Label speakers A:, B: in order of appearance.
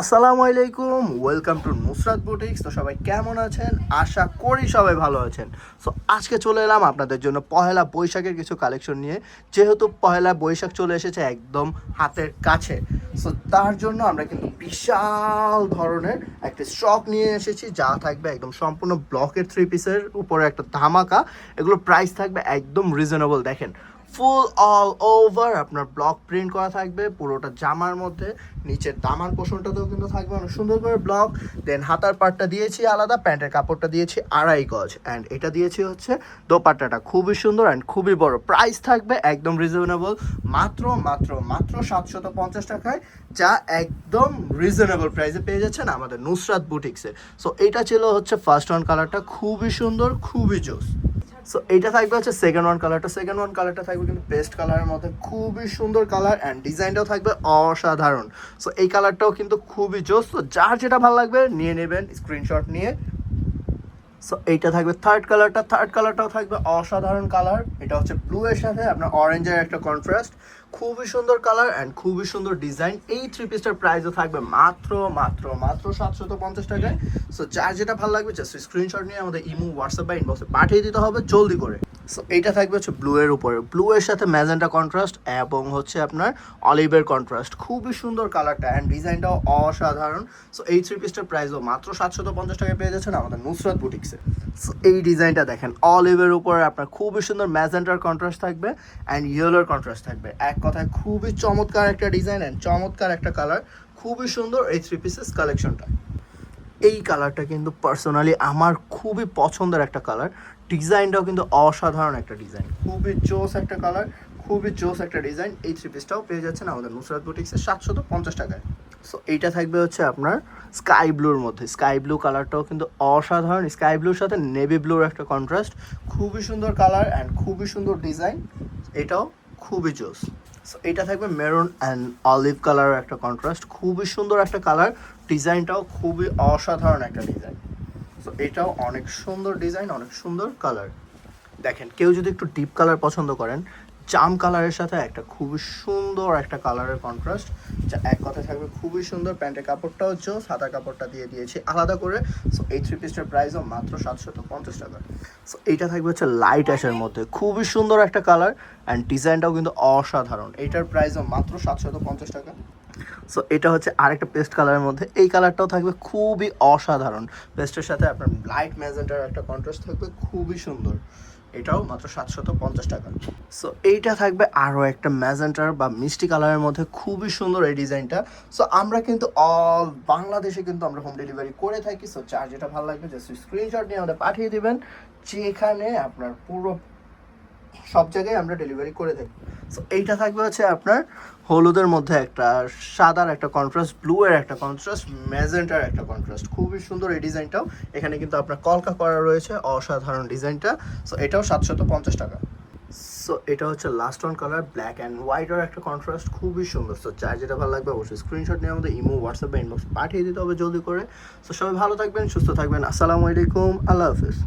A: আসসালামু আলাইকুম welcome to Nusrat boutiques তো সবাই কেমন আছেন? আশা করি সবাই ভালো আছেন। সো আজকে চলে এলাম আপনাদের জন্য পহেলা বৈশাখের কিছু কালেকশন নিয়ে। যেহেতু পহেলা বৈশাখ চলে এসেছে একদম হাতের কাছে। সো তার জন্য আমরা কিন্তু বিশাল ধরনের একটা স্টক নিয়ে এসেছি, যা থাকবে একদম সম্পূর্ণ ব্লকের থ্রি পিসের উপরে একটা ধামাকা। এগুলো প্রাইস থাকবে একদম রিজনেবল দেখেন। ফুল অল ওভার, আপনার ব্লক প্রিন্ট করা থাকবে, পুরোটা জামার মধ্যে, নিচের দামার পোষণটাতেও কিন্তু থাকবে অনেক সুন্দর করে ব্লক। দেন হাতার পাটটা দিয়েছি আলাদা, প্যান্টের কাপড়টা দিয়েছি আড়াই গজ। অ্যান্ড এটা দিয়েছি হচ্ছে দোপাট্টাটা। খুবই সুন্দর অ্যান্ড খুবই বড়। প্রাইস থাকবে একদম রিজনেবল মাত্র মাত্র মাত্র সাতশত পঞ্চাশ টাকায়, যা একদম রিজনেবল প্রাইসে পেয়ে যাচ্ছেন আমাদের নুসরাত বুটিক্সে সো এটা ছিল হচ্ছে ফার্স্ট ওয়ান কালারটা খুবই সুন্দর, খুবই জোস সো এইটা থাকবে হচ্ছে সেকেন্ড ওয়ান কালারটা সেকেন্ড ওয়ান কালারটা থাকবে কিন্তু পেস্ট কালারের মধ্যে খুবই সুন্দর কালার অ্যান্ড ডিজাইনটাও থাকবে অসাধারণ। সো এই কালারটাও কিন্তু খুবই জোস। তো যার যেটা ভালো লাগবে, নিয়ে নেবেন স্ক্রিনশট নিয়ে সো এইটা থাকবে থার্ড কালারটা থার্ড কালারটাও থাকবে অসাধারণ কালার এটা হচ্ছে ব্লু এর সাথে আপনার অরেঞ্জের একটা কন্ট্রাস্ট খুবই সুন্দর কালার অ্যান্ড খুবই সুন্দর ডিজাইন এই থ্রি পিসটার প্রাইসও থাকবে মাত্র মাত্র মাত্র সাতশত পঞ্চাশ টাকায়। সো যার যেটা ভালো লাগবে জাস্ট স্ক্রিনশট নিয়ে আমাদের ইমো হোয়াটসঅ্যাপ বা ইনবক্সে পাঠিয়ে দিতে হবে। জলদি করে। সো এইটা থাকবে হচ্ছে ব্লু এর উপরে। ব্লু এর সাথে ম্যাজেন্টা কন্ট্রাস্ট এবং হচ্ছে আপনার অলিভের কন্ট্রাস্ট খুবই সুন্দর কালারটা অ্যান্ড ডিজাইনটাও অসাধারণ। সো এই থ্রি পিসটার প্রাইসও মাত্র সাতশত পঞ্চাশ টাকায় পেয়ে যাচ্ছেন আমাদের নুসরাত বুটিক্সে সো এই ডিজাইনটা দেখেন অলিভের উপরে আপনার খুবই সুন্দর ম্যাজেন্টার কন্ট্রাস্ট থাকবে অ্যান্ড ইয়েলোর কন্ট্রাস্ট থাকবে। এক কথায় খুবই চমৎকার একটা ডিজাইন অ্যান্ড চমৎকার একটা কালার খুবই সুন্দর এই থ্রি পিসেস কালেকশনটা এই কালারটা কিন্তু পার্সোনালি আমার খুবই পছন্দের একটা কালার ডিজাইনটাও কিন্তু অসাধারণ একটা ডিজাইন খুবই জোস একটা কালার খুবই জোস একটা ডিজাইন এই থ্রি পিসটাও পেয়ে যাচ্ছেন আমাদের নুসরাত বুটিক্সের সাতশত পঞ্চাশ টাকায়। সো এইটা থাকবে হচ্ছে আপনার স্কাই ব্লুর মধ্যে। স্কাই ব্লু কালারটাও কিন্তু অসাধারণ। স্কাই ব্লুর সাথে নেভি ব্লুর একটা কন্ট্রাস্ট খুবই সুন্দর কালার অ্যান্ড খুবই সুন্দর ডিজাইন এটাও খুবই জোস। সো এটা থাকবে মেরুন অ্যান্ড অলিভ কালারের একটা কন্ট্রাস্ট খুবই সুন্দর একটা কালার ডিজাইনটাও খুবই অসাধারণ একটা ডিজাইন সো এটাও অনেক সুন্দর ডিজাইন অনেক সুন্দর কালার দেখেন, কেউ যদি একটু ডিপ কালার পছন্দ করেন জাম কালারের সাথে একটা খুবই সুন্দর একটা কালারের কন্ট্রাস্ট যা এক কথা থাকবে খুবই সুন্দর প্যান্টের কাপড়টা হচ্ছে সাদা কাপড়টা দিয়ে দিয়েছে। আলাদা করে সো এই থ্রি পিসটার প্রাইসও মাত্র সাতশত পঞ্চাশ টাকা। সো এইটা থাকবে হচ্ছে লাইট অ্যাশের মধ্যে। খুবই সুন্দর একটা কালার অ্যান্ড ডিজাইনটাও কিন্তু অসাধারণ। এইটার প্রাইসও মাত্র সাতশত পঞ্চাশ টাকা। সো এটা হচ্ছে আরেকটা পেস্ট কালারের মধ্যে। এই কালারটাও থাকবে খুবই অসাধারণ। পেস্টের সাথে আপনার লাইট ম্যাজেন্টার একটা কন্ট্রাস্ট থাকবে, খুবই সুন্দর। এটাও মাত্র সাতশত পঞ্চাশ টাকা। সো এইটা থাকবে আরও একটা ম্যাজেন্টার বা মিষ্টি কালারের মধ্যে। খুবই সুন্দর এই ডিজাইনটা। সো আমরা কিন্তু অল বাংলাদেশে কিন্তু আমরা হোম ডেলিভারি করে থাকি। সো চার যেটা ভালো লাগবে জাস্ট স্ক্রিনশট নিয়ে আমাদের পাঠিয়ে দেবেন। যেখানে আপনার পুরো সব জায়গায় আমরা ডেলিভারি করে থাকি। সো এইটা থাকবে হচ্ছে আপনার হলুদের মধ্যে একটা সাদার একটা কন্ট্রাস্ট ব্লু এর একটা কন্ট্রাস্ট ম্যাজেন্টার একটা কন্ট্রাস্ট খুবই সুন্দর এই ডিজাইনটাও। এখানে কিন্তু আপনার কলকা করা রয়েছে অসাধারণ ডিজাইনটা। সো এটাও সাতশত পঞ্চাশ টাকা। সো এটা হচ্ছে last one colour black and হোয়াইটের একটা কন্ট্রাস্ট খুবই সুন্দর। সো যার যেটা ভালো লাগবে অবশ্যই স্ক্রিনশট নিয়ে আমাদের ইমো হোয়াটসঅ্যাপ ইনবক্স পাঠিয়ে দিতে হবে জলদি করে। সো সবাই ভালো থাকবেন, সুস্থ থাকবেন। আসসালামু আলাইকুম। আল্লাহ হাফিজ।